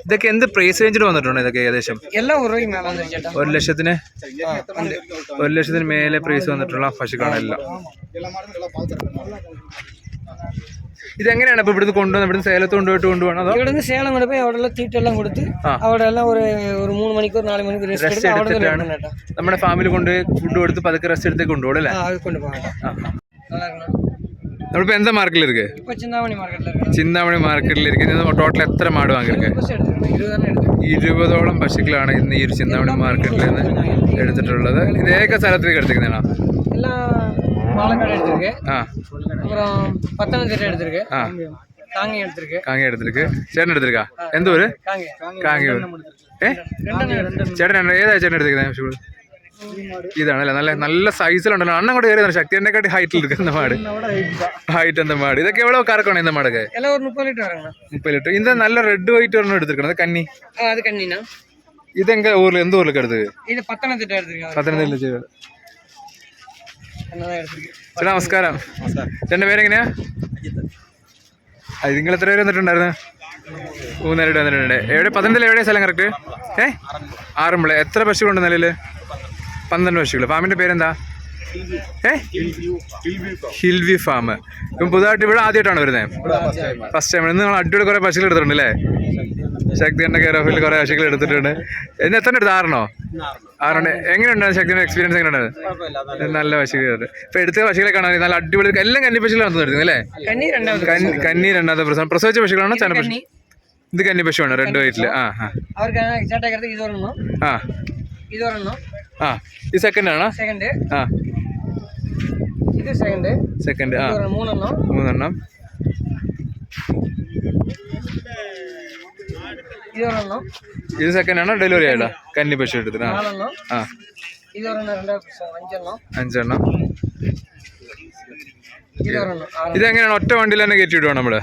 ഇതൊക്കെ എന്ത് പ്രൈസ് റേഞ്ചിൽ വന്നിട്ടുണ്ട് ഇതൊക്കെ ഏകദേശം? ഒരു ലക്ഷത്തിന്? ഒരു ലക്ഷത്തിന് മേലെ പ്രൈസ് വന്നിട്ടുള്ള പശുക്കളെല്ലാം ഇതെങ്ങനെയാണ് ഇപ്പൊ ഇവിടുന്ന് കൊണ്ടുവന്ന് ഇവിടുന്ന് സേലത്ത് കൊണ്ടുപോയിട്ട് കൊണ്ടുപോകണം അതോ? ഇവിടുന്ന് സേലം കൊണ്ട് പോയി അവിടെ തീറ്റ എല്ലാം കൊടുത്ത് അവിടെ ഒരു ഒരു മൂന്ന് മണിക്കൂർ നാല് മണിക്കൂർ റെസ്റ്റ് എടുത്തിട്ടാണ് നമ്മുടെ ഫാമിലി കൊണ്ട് ഫുഡ് കൊടുത്ത് പതുക്കെ റെസ്റ്റ് എടുത്തേക്ക് കൊണ്ടുപോകും അല്ലേ? കൊണ്ടുപോകാം നമ്മളിപ്പോ എന്താ മാർക്കറ്റിൽ ഇരിക്കെ? ചിന്താമണി മാർക്കറ്റിൽ ഇരിക്കുന്നത് ടോട്ടൽ എത്ര മാട് വാങ്ങിയിരിക്കെ? ഇരുപതോളം പശുക്കളാണ് ഇന്ന് ഈ ഒരു ചിന്താമണി മാർക്കറ്റിൽ നിന്ന് എടുത്തിട്ടുള്ളത്. ഇത് ഏക സ്ഥലത്തേക്ക് എടുത്തിരിക്കുന്നതാണ്? ചേട്ടൻ എടുത്തിരിക്കാ? എന്തോ കാങ്ങിയൂർ ഏഹ് ചേട്ടൻ ഏതാ ചേട്ടൻ എടുത്തിരിക്കുന്നത് ഇതാണല്ലേ? നല്ല നല്ല സൈസിലുണ്ടല്ലോ അണ്ണൻ കൂടെ ഏറിയതാണ് കാട്ടി ഹൈറ്റിൽ ഇരിക്കുന്ന മാട്. ഹൈറ്റ് എന്താ മാട്? ഇതൊക്കെ എവിടെ കറക്കണം എന്താ മാടൊക്കെ? മുപ്പത് ലിറ്റർ ഇത് നല്ല റെഡ് വൈറ്റ് ഒരെണ്ണം എടുത്തിരിക്കണം അത് ഇത് ഇതെങ്ക ഊരിൽ എന്ത് ഊരിലൊക്കെ എടുത്തത് പത്തനംതിട്ട നമസ്കാരം. രണ്ടു പേരെങ്ങനെയാ? അത് നിങ്ങൾ എത്ര പേര് വന്നിട്ടുണ്ടായിരുന്നു? മൂന്നര വന്നിട്ടുണ്ട്. എവിടെ? പത്തനംതിട്ട എവിടെയാണ് സ്ഥലം കറക്റ്റ് ഏ? ആറന്മുള. എത്ര പശുണ്ട് നിലയിൽ പന്ത്രണ്ട് പക്ഷികൾ ഫാമിന്റെ പേരെന്താ? ഏ? ഹിൽവി ഫാം ഇപ്പം പുതുതായിട്ട് ഇവിടെ ആദ്യമായിട്ടാണ് വരുന്നത്. ഫസ്റ്റ് ടൈം ഇന്ന് നിങ്ങൾ അടിപൊളി കുറേ പശുക്കൾ എടുത്തിട്ടുണ്ട് അല്ലേ? ശക്തിന്റെ കെയർ ഓഫിൽ കുറേ പശുക്കൾ എടുത്തിട്ടുണ്ട്. ഇന്ന് എത്ര എടുത്ത് ആറണോ ആറുണ്ട് എങ്ങനെയുണ്ടായിരുന്നു ശക്തിയുടെ എക്സ്പീരിയൻസ് എങ്ങനെയുണ്ടായിരുന്നു നല്ല പശുക്കൾ ഇപ്പം എടുത്ത പശുക്കളെ കാണാൻ നല്ല അടിപൊളി എല്ലാം കന്നി പക്ഷികളാണ് നടത്തുന്നത് അല്ലേ? കന്നി രണ്ടാമത്തെ പ്രസവം. പ്രസവിച്ച പശുക്കളാണോ? ചന പക്ഷി ഇത് കന്നി പക്ഷിയാണ് റെഡ് ആ ആ. ആ. ഇതൊരെണ്ണം. ആ ഇത് സെക്കൻഡ് ആണോ? സെക്കൻഡ് ആ. ഇത് സെക്കൻഡ് സെക്കൻഡ് ആ. മൂന്നെണ്ണം. മൂന്നെണ്ണം. ഇതൊരെണ്ണം. ഇത് സെക്കൻഡ് ആണോ? ഡെലിവറി ആയിട്ടാ കന്നി പശു എടുത്തിട്ട് ആ. ആ. ഇതൊരെണ്ണം രണ്ടായിരത്തി അഞ്ചെണ്ണം. അഞ്ചെണ്ണം. ഇതെങ്ങനെയാണ്? ഒറ്റ വണ്ടിയിൽ തന്നെ കയറ്റി വിടുവാണ് നമ്മൾ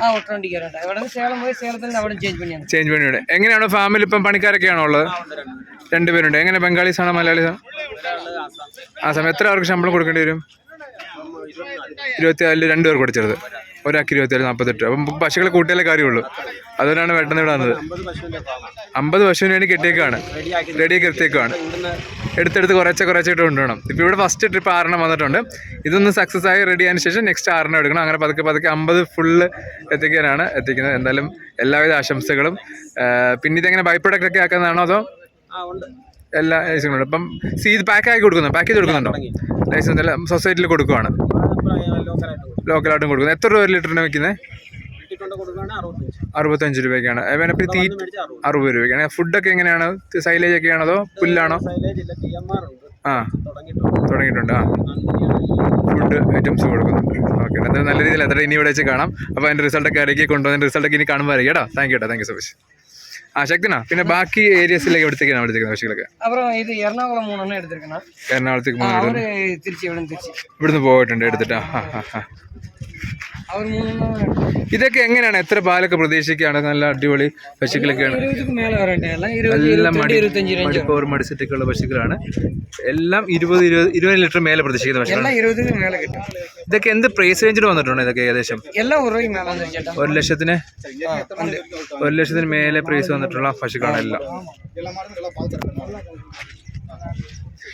ചേഞ്ച് പണിയുണ്ട് എങ്ങനെയാണ് ഫാമിലി ഇപ്പം പണിക്കാരൊക്കെയാണോ ഉള്ളത്? രണ്ടുപേരുണ്ട് എങ്ങനെ ബംഗാളീസ് ആണോ മലയാളീസ് ആണോ സമയം എത്ര അവർക്ക് ശമ്പളം കൊടുക്കേണ്ടി വരും? ഇരുപത്തിനാലിൽ രണ്ടു പേർക്ക് കൊടുത്തിരുന്നത് ഒരാൾക്ക് ഇരുപത്തിയാൽ നാൽപ്പത്തെട്ട്. അപ്പം പശുക്കളെ കൂട്ടിയാലേ കാര്യമുള്ളൂ. അതുകൊണ്ടാണ് വെട്ടന്ന് അമ്പത് പശുവിന് വേണ്ടി കെട്ടിയേക്കാണ്. റെഡിയാക്കി. എത്തിയേക്കാണ് എടുത്തെടുത്ത് കുറച്ച് കുറച്ചായിട്ട് കൊണ്ടുപോകണം. ഇപ്പോൾ ഇവിടെ ഫസ്റ്റ് ട്രിപ്പ് ആറെണ്ണം വന്നിട്ടുണ്ട്. ഇതൊന്ന് സക്സസ് ആയി റെഡി ആയതിനു ശേഷം നെക്സ്റ്റ് ആറെണ്ണം എടുക്കണം. അങ്ങനെ പതുക്കെ പതുക്കെ അമ്പത് ഫുള്ള് എത്തിക്കാനാണ് എത്തിക്കുന്നത്. എന്തായാലും എല്ലാവിധ ആശംസകളും. പിന്നെ ഇതെങ്ങനെ ബൈ പ്രൊഡക്റ്റ് ഒക്കെ ആക്കുന്നതാണോ അതോ എല്ലാ ലൈസൻസും ഇപ്പം സീത് പാക്ക് ആക്കി കൊടുക്കുന്നു. പാക്ക് ചെയ്ത് കൊടുക്കുന്നുണ്ടോ? ലൈസൻസ് എല്ലാം സൊസൈറ്റിയിൽ കൊടുക്കുവാണ് ലോക്കലായിട്ടും കൊടുക്കുന്നത് എത്ര രൂപ ഒരു ലിറ്ററിന് വെക്കുന്നത് അറുപത്തഞ്ച്. രൂപയ്ക്കാണ്. അറുപത് രൂപയ്ക്കാണ്. ഫുഡൊക്കെ എങ്ങനെയാണ്? സൈലേജ് ഒക്കെയാണോ അതോ പുല്ലാണോ? ആ. തുടങ്ങിയിട്ടുണ്ട്. ആ. ഫുഡ് ഐറ്റംസ് കൊടുക്കുന്നുണ്ട്. ഓക്കെ എന്തായാലും നല്ല രീതിയിൽ എത്ര ഇനി ഇവിടെ വെച്ച് കാണാം. അപ്പോൾ അതിന്റെ റിസൾട്ടൊക്കെ ഇടയ്ക്ക് കൊണ്ടുവന്ന റിസൾട്ടൊക്കെ ഇനി കാണുമ്പോൾ അറിയാം കേട്ടോ. താങ്ക് യു കേട്ടോ താങ്ക് യു സോ മച്ച് ആ ശക്തിനാ പിന്നെ ബാക്കി ഏരിയസിലേക്ക് എടുത്തേക്കാണ് എടുത്തേക്കുന്നത് പക്ഷികളൊക്കെ അപ്പം ഇത് എറണാകുളം മൂന്ന് എടുത്തിരിക്കണം എറണാകുളത്തേക്ക് മൂന്ന് തിരിച്ച് ഇവിടുന്ന് പോയിട്ടുണ്ട് എടുത്തിട്ടാ. ആ ആ. ഇതൊക്കെ എങ്ങനെയാണ്? എത്ര പാലൊക്കെ പ്രതീക്ഷിക്കുകയാണ്? നല്ല അടിപൊളി പശുക്കളൊക്കെയാണ്. നല്ല മടിസെറ്റൊക്കെയുള്ള പശുക്കളാണ്. എല്ലാം ഇരുപത് ഇരുപത് ഇരുപത് ലിറ്റർ മേലെ പ്രതീക്ഷിക്കുന്ന പശുക്കളാണ്. ഇതൊക്കെ എന്ത് പ്രൈസ് റേഞ്ചിൽ വന്നിട്ടുണ്ട് ഇതൊക്കെ ഏകദേശം? ഒരു ലക്ഷത്തിന്? ഒരു ലക്ഷത്തിന് മേലെ പ്രൈസ് വന്നിട്ടുള്ള പശുക്കളാണ് എല്ലാം.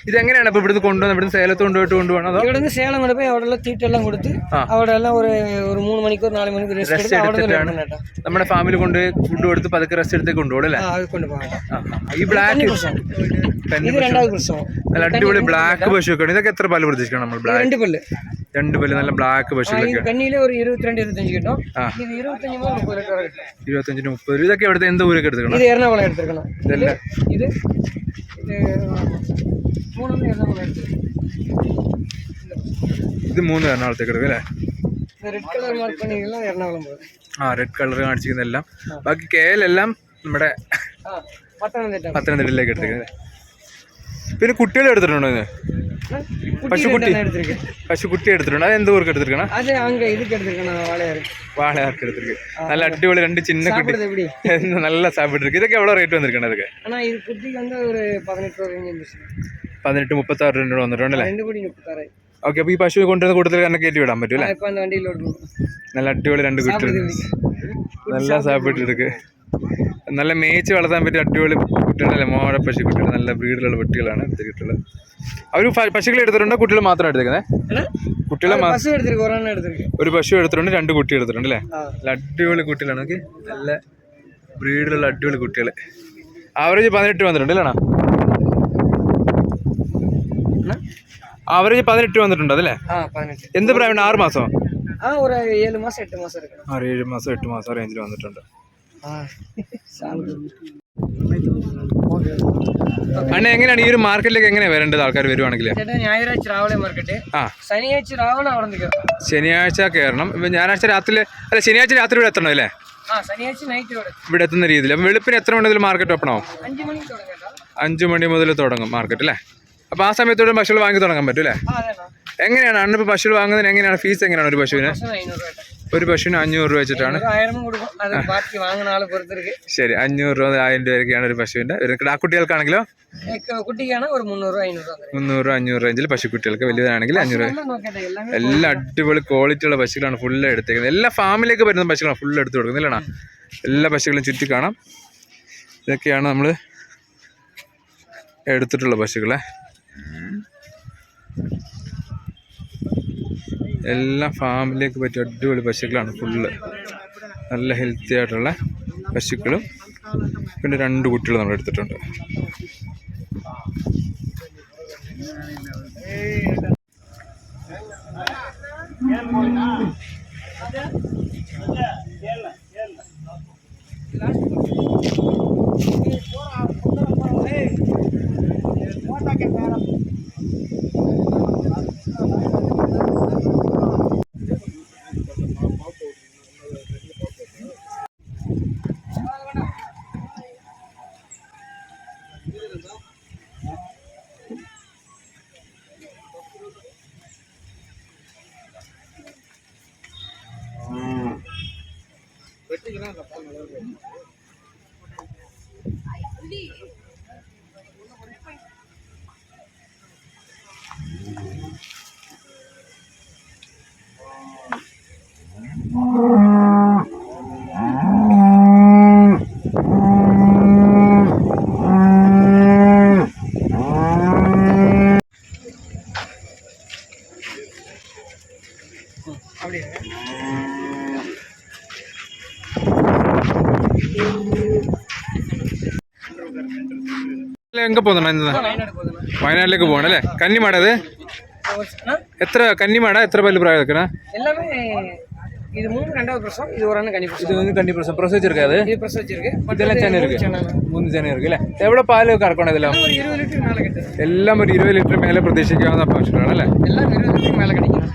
ഇതെങ്ങനെയാണ് ഇപ്പൊ ഇവിടുന്ന് കൊണ്ടുവന്ന് ഇവിടുന്ന് സേലത്ത് കൊണ്ടുപോയിട്ട് കൊണ്ടുപോകണം അതോ? ഇവിടുന്ന് സേലം കൊണ്ടുപോയി അവിടെയുള്ള തീറ്റെല്ലാം കൊടുത്ത് അവിടെ എല്ലാം ഒരു ഒരു മൂന്ന് മണിക്കൂർ നാല് മണിക്കൂർ റെസ്റ്റ് എടുത്തിട്ടാണ് നമ്മുടെ ഫാമിലി കൊണ്ട് ഫുഡ് കൊടുത്ത് പതുക്കെ റെസ്റ്റ് എടുത്ത് കൊണ്ടുപോകും അല്ലേ? ഈ ബ്ലാക്ക് നല്ല അടിപൊളി ബ്ലാക്ക് പശുവൊക്കെയാണ് ഇതൊക്കെ എത്ര പാൽ പ്രതീക്ഷിക്കണം നമ്മൾ ബ്ലാക്ക് രണ്ട് പല്ല്. രണ്ട് പല്ല് നല്ല ബ്ലാക്ക് പശുക്കളൊക്കെ. കണ്ണിയിലെ ഒരു ഇരുപത്തിരണ്ട് ഇരുപത്തഞ്ച് കിട്ടും. ഇരുപത്തഞ്ചിന് മുപ്പത് ഇതൊക്കെ എവിടുത്തെ എന്ത് ഊരൊക്കെ എടുത്തിട്ടുണ്ട് ഇത് എറണാകുളം എടുത്തിരിക്കണം. ഇതല്ലേ ഇത് മൂന്ന് എറണാകുളത്തേക്ക് എടുക്കും അല്ലേ? ആ റെഡ് കളർ കാണിച്ചിരിക്കുന്നതെല്ലാം ബാക്കി കേലെല്ലാം നമ്മുടെ പത്തനംതിട്ടയിലേക്ക് എടുത്തേക്കുന്നത് പിന്നെ കുട്ടികൾ എടുത്തിട്ടുണ്ടോ ഇത് പശുക്കുട്ടി പശുക്കുട്ടി എടുത്തിട്ടുണ്ട്. അത് എന്ത് ഊർക്ക് എടുത്തിരിക്കണം? വാളയാർക്ക്. എടുത്തിരിക്കും? നല്ല അടിപൊളി രണ്ട് ചിന്ന കുട്ടി. നല്ല സാപ്പിട്ടിരിക്കും ഇതൊക്കെ എവിടെ റേറ്റ് വന്നിരിക്കണം ഇതൊക്കെ? പതിനെട്ട് മുപ്പത്തി ആറ് രൂപ വന്നിട്ടുണ്ടല്ലേ ഓക്കെ അപ്പൊ ഈ പശു കൊണ്ടുവരുന്ന കൂട്ടത്തിൽ തന്നെ കയറ്റി വിടാൻ പറ്റൂല നല്ല അടിപൊളി രണ്ട് കുട്ടികൾ. നല്ല സാപ്പിട്ടെടുക്ക് നല്ല മേച്ച് വളർത്താൻ പറ്റിയ അടിപൊളി കുട്ടികളല്ലേ? മോഡ പശു കുട്ടികൾ. നല്ല ബ്രീഡിലുള്ള പട്ടികളാണ് എടുത്തിട്ടുള്ളത് അവർ പശുക്കളെ എടുത്തിട്ടുണ്ടോ? കുട്ടികൾ മാത്രം എടുത്തേക്കുന്നത് കുട്ടികളെ ഒരു പശു എടുത്തിട്ടുണ്ട് രണ്ട് കുട്ടി എടുത്തിട്ടുണ്ട് അല്ലേ? നല്ല അടിപൊളി കുട്ടികളാണ്. ഓക്കെ നല്ല ബ്രീഡിലുള്ള അടിപൊളി കുട്ടികൾ. ആവറേജ് പതിനെട്ട് വന്നിട്ടുണ്ട് അല്ലേ ആവറേജ് പതിനെട്ട് വന്നിട്ടുണ്ട് അതല്ലേ ஆ பதினெட்டு എന്ത് പ്രായമുണ്ട് ആറ് മാസം ஆ ஒரு ஏழு மாசம் எட்டு மாசம் இருக்கு ആറ് ഏഴ് മാസം എട്ട് മാസം റേഞ്ചിൽ വന്നിട്ടുണ്ട് ஆ சாப்பிடு അണ്ണ എങ്ങനെയാണ് ഈ ഒരു മാർക്കറ്റിലേക്ക് എങ്ങനെയാണ് വരേണ്ടത് ആൾക്കാർ വരുവാണെങ്കിൽ ചേട്ടാ ഞായറാഴ്ച രാവിലെ മാർക്കറ്റ് ആ ശനിയാഴ്ച രാവിലെ അവിടെ നിൽക്കാം ശനിയാഴ്ച കയറണം ഇപ്പം ഞായറാഴ്ച രാത്രി അല്ല ശനിയാഴ്ച രാത്രി ഇവിടെ എത്തണം അല്ലേ ആ ശനിയാഴ്ച നൈറ്റ് ഇവിടെ ഇവിടെ എത്തുന്ന രീതിയിൽ അപ്പം വെളുപ്പിന് എത്ര മണി മാർക്കറ്റ് ഓപ്പൺ ആവും അഞ്ച് മണിക്ക് തുടങ്ങാം അഞ്ച് മണി മുതൽ തുടങ്ങും മാർക്കറ്റ് അല്ലേ അപ്പോൾ ആ സമയത്തോടെ പശുക്കൾ വാങ്ങി തുടങ്ങാൻ പറ്റും അല്ലേ? എങ്ങനെയാണ്? അണ്ണ ഇപ്പോൾ പശുക്കൾ വാങ്ങുന്നതിന് എങ്ങനെയാണ്? ഫീസ് എങ്ങനെയാണ് ഒരു പശുവിന്? ഒരു പശുവിന് അഞ്ഞൂറ് രൂപ വെച്ചിട്ടാണ്. ശരി അഞ്ഞൂറ് രൂപ ആയിരം രൂപയൊക്കെയാണ് ഒരു പശുവിന്റെ. ആ കുട്ടികൾക്കാണെങ്കിലോ? മുന്നൂറ് അഞ്ഞൂറ് റേഞ്ചിൽ പശുക്കുട്ടികൾക്ക് വലിയതാണെങ്കിൽ അഞ്ഞൂറ്. എല്ലാം അടിപൊളി ക്വാളിറ്റി ഉള്ള പശുക്കളാണ് ഫുള്ള് എടുത്തേക്കുന്നത്. എല്ലാ ഫാമിലേക്ക് വരുന്ന പശുക്കളാണ് ഫുള്ള് എടുത്തു കൊടുക്കുന്നില്ലണ എല്ലാ പശുക്കളും ചുറ്റി കാണാം. ഇതൊക്കെയാണ് നമ്മൾ എടുത്തിട്ടുള്ള പശുക്കളെ. എല്ലാ ഫാമിലേക്ക് പറ്റിയ അടിപൊളി പശുക്കളാണ് ഫുള്ള്. നല്ല ഹെൽത്തി ആയിട്ടുള്ള പശുക്കളും പിന്നെ രണ്ട് കുട്ടികൾ നമ്മൾ എടുത്തിട്ടുണ്ട്. வெட்டிக்கிறேன் அந்த பால் நல்லா இருக்கு എങ്ങനെ പോകുന്നുണ്ടോ ഇന്ന്? വയനാട്ടിലേക്ക് പോകണം അല്ലേ? കന്നിമാട അത്? എത്ര കന്നിമാട? എത്ര പല്ല് പ്രായം വെക്കണ இது மூணு ரெண்டாவது பிரசவம் இது ஒரு அண்ணன் கண்டி இது வந்து கண்டி பிரசவம் பிரசவிச்சிருக்கு அது இது பிரசவிச்சிருக்கு இதெல்லாம் சேனல் இருக்கு மூணு சேனல் இருக்கு இல்ல எவ்வளவு பால் கறக்கணும் இதெல்லாம் ஒரு இருபது லிட்டர் மேலே கிட்ட எல்லாம் ஒரு இருபது லிட்டர் மேலே பிரதீஷிக்கான ஆப்ஷன் அல்ல எல்லாம் இருபது லிட்டர் மேலே கிடைக்கும்